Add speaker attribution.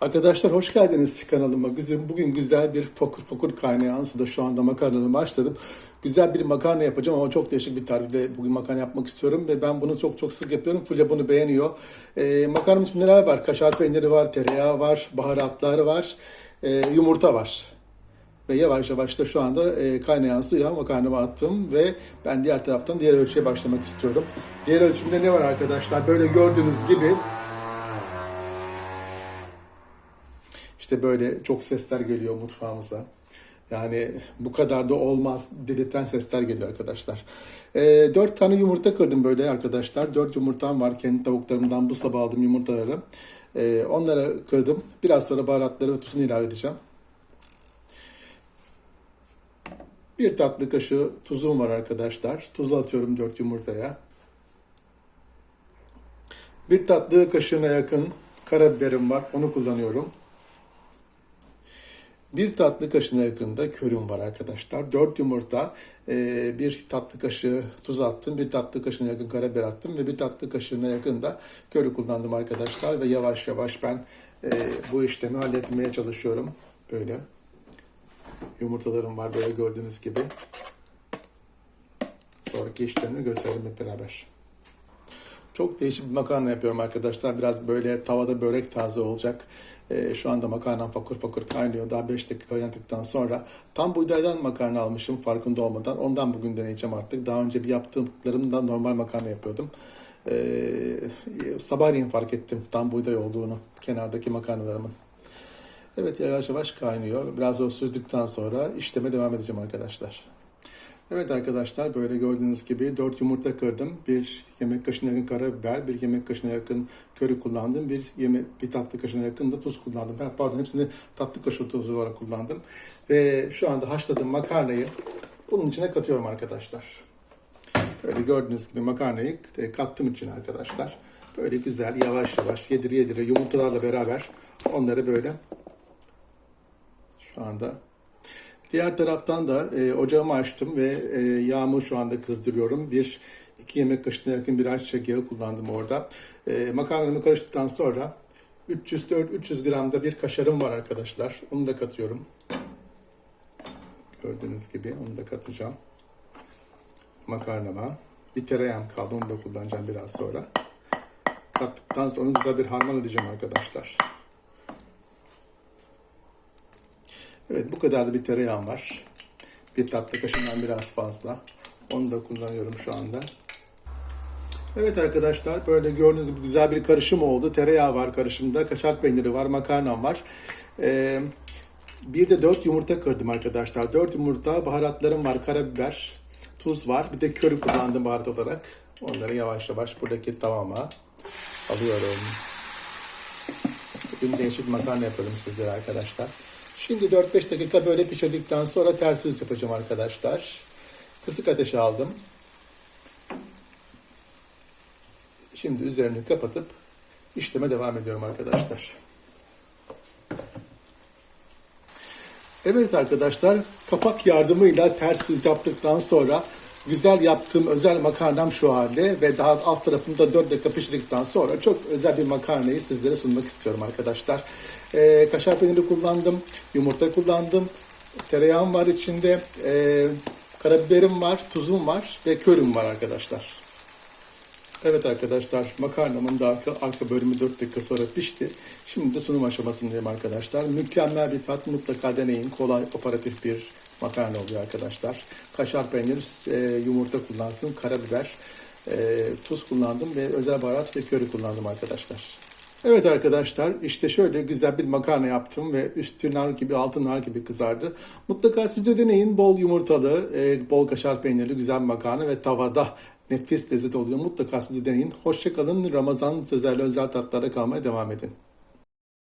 Speaker 1: Arkadaşlar hoş geldiniz kanalıma. Güzel, bugün güzel bir fokur fokur kaynayan suda şu anda makarnamı başladım. Güzel bir makarna yapacağım ama çok değişik bir tarifte bugün makarna yapmak istiyorum ve ben bunu çok çok sık yapıyorum. Fulya bunu beğeniyor. Ee, makarnamın içinde neler var? Kaşar peyniri var, tereyağı var, baharatlar var, e, yumurta var. Ve yavaş yavaş da şu anda e, kaynayan suya makarnamı attım ve ben diğer taraftan diğer ölçüye başlamak istiyorum. Diğer ölçümde ne var arkadaşlar? Böyle gördüğünüz gibi İşte böyle çok sesler geliyor mutfağımıza. Yani bu kadar da olmaz dedirten sesler geliyor arkadaşlar. Ee, dört tane yumurta kırdım böyle arkadaşlar. Dört yumurtam var kendi tavuklarımdan bu sabah aldım yumurtaları. Ee, onları kırdım. Biraz sonra baharatları ve tuzunu ilave edeceğim. Bir tatlı kaşığı tuzum var arkadaşlar. Tuz atıyorum dört yumurtaya. Bir tatlı kaşığına yakın karabiberim var. Onu kullanıyorum. Bir tatlı kaşığına yakında körüm var arkadaşlar. 4 yumurta, e, bir tatlı kaşığı tuz attım, bir tatlı kaşığına yakın karabiber attım ve bir tatlı kaşığına yakın da körü kullandım arkadaşlar. Ve yavaş yavaş ben e, bu işlemi halletmeye çalışıyorum. Böyle yumurtalarım var böyle gördüğünüz gibi. Sonraki işlemini gösterelim hep beraber. Çok değişik bir makarna yapıyorum arkadaşlar. Biraz böyle tavada börek taze olacak. Ee, şu anda makarnam fakur fakur kaynıyor. Daha 5 dakika kaynadıktan sonra tam buğdaydan makarna almışım farkında olmadan. Ondan bugün deneyeceğim artık. Daha önce bir yaptığımlarımda normal makarna yapıyordum. Ee, sabahleyin fark ettim tam buğday olduğunu kenardaki makarnalarımın. Evet yavaş yavaş kaynıyor. Biraz o süzdükten sonra işleme devam edeceğim arkadaşlar. Evet arkadaşlar böyle gördüğünüz gibi 4 yumurta kırdım. Bir yemek kaşığına yakın karabiber, bir yemek kaşığına yakın köri kullandım. Bir yemek bir tatlı kaşığına yakın da tuz kullandım. Ben pardon hepsini tatlı kaşığı tuzu olarak kullandım. Ve şu anda haşladığım makarnayı bunun içine katıyorum arkadaşlar. Böyle gördüğünüz gibi makarnayı kattım içine arkadaşlar. Böyle güzel yavaş yavaş yedire yedire yumurtalarla beraber onları böyle şu anda Diğer taraftan da e, ocağımı açtım ve e, yağımı şu anda kızdırıyorum. Bir iki yemek kaşığına yakın bir ayçiçek yağı kullandım orada. E, makarnamı karıştıktan sonra 300-400 gramda bir kaşarım var arkadaşlar. Onu da katıyorum. Gördüğünüz gibi onu da katacağım. Makarnama. Bir tereyağım kaldı onu da kullanacağım biraz sonra. Kattıktan sonra güzel bir harman edeceğim arkadaşlar. Evet bu kadar da bir tereyağım var. Bir tatlı kaşığından biraz fazla. Onu da kullanıyorum şu anda. Evet arkadaşlar böyle gördüğünüz gibi güzel bir karışım oldu. Tereyağı var karışımda, kaşar peyniri var, makarnam var. Ee, bir de 4 yumurta kırdım arkadaşlar. 4 yumurta, baharatlarım var, karabiber, tuz var. Bir de köri kullandım baharat olarak. Onları yavaş yavaş buradaki tavama alıyorum. Bugün değişik makarna yapalım sizlere arkadaşlar. Şimdi 4-5 dakika böyle pişirdikten sonra ters yüz yapacağım arkadaşlar. Kısık ateşe aldım. Şimdi üzerini kapatıp işleme devam ediyorum arkadaşlar. Evet arkadaşlar kapak yardımıyla ters yüz yaptıktan sonra güzel yaptığım özel makarnam şu halde ve daha alt tarafında 4 dakika pişirdikten sonra çok özel bir makarnayı sizlere sunmak istiyorum arkadaşlar. Ee, kaşar peyniri kullandım, yumurta kullandım, tereyağım var içinde, ee, karabiberim var, tuzum var ve körüm var arkadaşlar. Evet arkadaşlar makarnamın da arka, arka bölümü 4 dakika sonra pişti. Şimdi de sunum aşamasındayım arkadaşlar. Mükemmel bir tat mutlaka deneyin. Kolay operatif bir makarna oluyor arkadaşlar. Kaşar peynir, e, yumurta kullansın, karabiber, e, tuz kullandım ve özel baharat ve köri kullandım arkadaşlar. Evet arkadaşlar işte şöyle güzel bir makarna yaptım ve üstü nar gibi altı nar gibi kızardı. Mutlaka siz de deneyin bol yumurtalı, e, bol kaşar peynirli güzel makarna ve tavada nefis lezzet oluyor. Mutlaka siz de deneyin. Hoşçakalın. Ramazan özel özel tatlarda kalmaya devam edin.